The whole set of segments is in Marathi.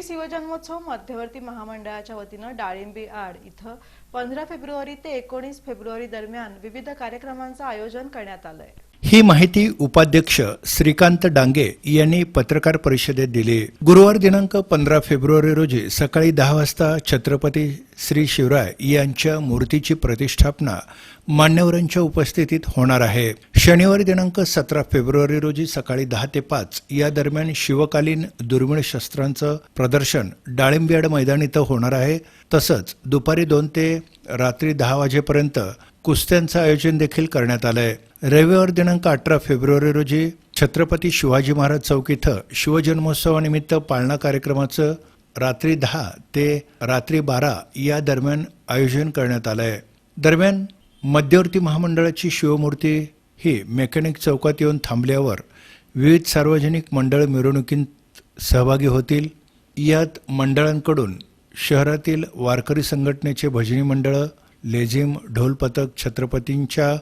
श्री शिवजन्मोत्सव मध्यवर्ती महामंडळाच्या वतीनं डाळिंबी आड इथं पंधरा फेब्रुवारी ते एकोणीस फेब्रुवारी दरम्यान विविध कार्यक्रमांचं आयोजन करण्यात आलंय. ही माहिती उपाध्यक्ष श्रीकांत डांगे यांनी पत्रकार परिषदेत दिली. गुरुवार दिनांक पंधरा फेब्रुवारी रोजी सकाळी दहा वाजता छत्रपती श्री शिवराय यांच्या मूर्तीची प्रतिष्ठापना मान्यवरांच्या उपस्थितीत होणार आहे. शनिवारी दिनांक सतरा फेब्रुवारी रोजी सकाळी दहा ते पाच या दरम्यान शिवकालीन दुर्मिळ शस्त्रांचं प्रदर्शन डाळिंबियाड मैदान इथं होणार आहे. तसंच दुपारी दोन ते रात्री दहा वाजेपर्यंत कुस्त्यांचं आयोजन देखील करण्यात आलं आहे रविवार दिनांक अठरा फेब्रुवारी रोजी छत्रपती शिवाजी महाराज चौक इथं शिवजन्मोत्सवानिमित्त पाळणा कार्यक्रमाचं रात्री दहा ते रात्री बारा या दरम्यान आयोजन करण्यात आलं आहे दरम्यान मध्यवर्ती महामंडळाची शिवमूर्ती ही मेकॅनिक चौकात येऊन थांबल्यावर विविध सार्वजनिक मंडळ मिरवणुकीत सहभागी होतील. यात मंडळांकडून शहरातील वारकरी संघटनेचे भजनी मंडळं लेझिम ढोलपथक छत्रपतींच्या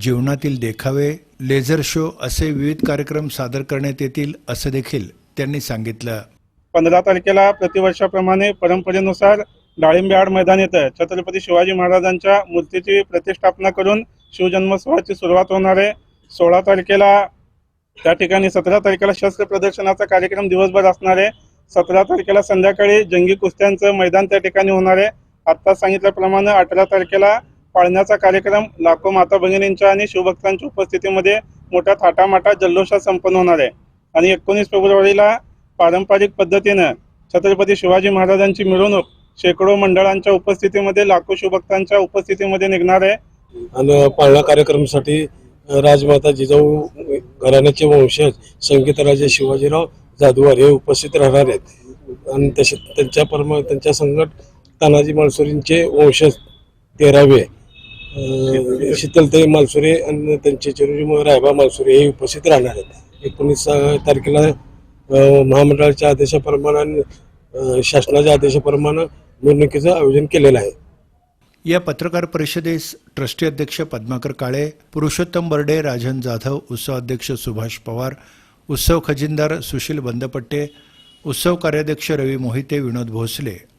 जीवनातील देखावे लेझर शो असे विविध कार्यक्रम सादर करण्यात येतील असं देखील त्यांनी सांगितलं. पंधरा तारखेला प्रतिवर्षाप्रमाणे परंपरेनुसार डाळिंबे आड मैदान येतं. छत्रपती शिवाजी महाराजांच्या मूर्तीची प्रतिष्ठापना करून शिवजन्मोत्सवाची सुरुवात होणार आहे. सोळा तारखेला त्या ठिकाणी सतरा तारखेला शस्त्र प्रदर्शनाचा कार्यक्रम दिवसभर असणार आहे. सतरा तारखेला संध्याकाळी जंगी कुस्त्यांचं मैदान त्या ठिकाणी होणार आहे. आत्ता सांगितल्याप्रमाणे अठरा तारखेला पाळण्याचा कार्यक्रम लाखो माता भगिनींच्या आणि शिवभक्तांच्या उपस्थितीमध्ये मोठ्या थाटामाटा जल्लोषात संपन्न होणार आहे. आणि एकोणीस फेब्रुवारीला पारंपरिक पद्धतीनं छत्रपती शिवाजी महाराजांची मिरवणूक शेकडो मंडळांच्या उपस्थितीमध्ये लाखो शिवभक्तांच्या उपस्थितीमध्ये निघणार आहे. आणि पाळणा कार्यक्रमासाठी राजमाता जिजाऊ घराण्याचे वंशज संगीतराजे शिवाजीराव जाधवर हे उपस्थित राहणार आहेत. आणि तसे त्यांच्या परम त्यांच्या संगत तानाजी मालसुरींचे वंशज तेरावे. शीतलताई मालसुरे आणि त्यांचे चिरंजीव रायबा मालसुरे हे उपस्थित राहणार आहेत. एकोणीस तारखेला महामंडळाच्या आदेशाप्रमाणे आणि, शासनाच्या आदेशाप्रमाणे मिरवणुकीचं आयोजन केलेलं आहे. या पत्रकार परिषदेस ट्रस्टी अध्यक्ष पद्माकर काळे पुरुषोत्तम बर्डे राजन जाधव उत्सव अध्यक्ष सुभाष पवार उत्सव खजिनदार सुशील बंदपट्टे उत्सव कार्याध्यक्ष रवी मोहिते विनोद भोसले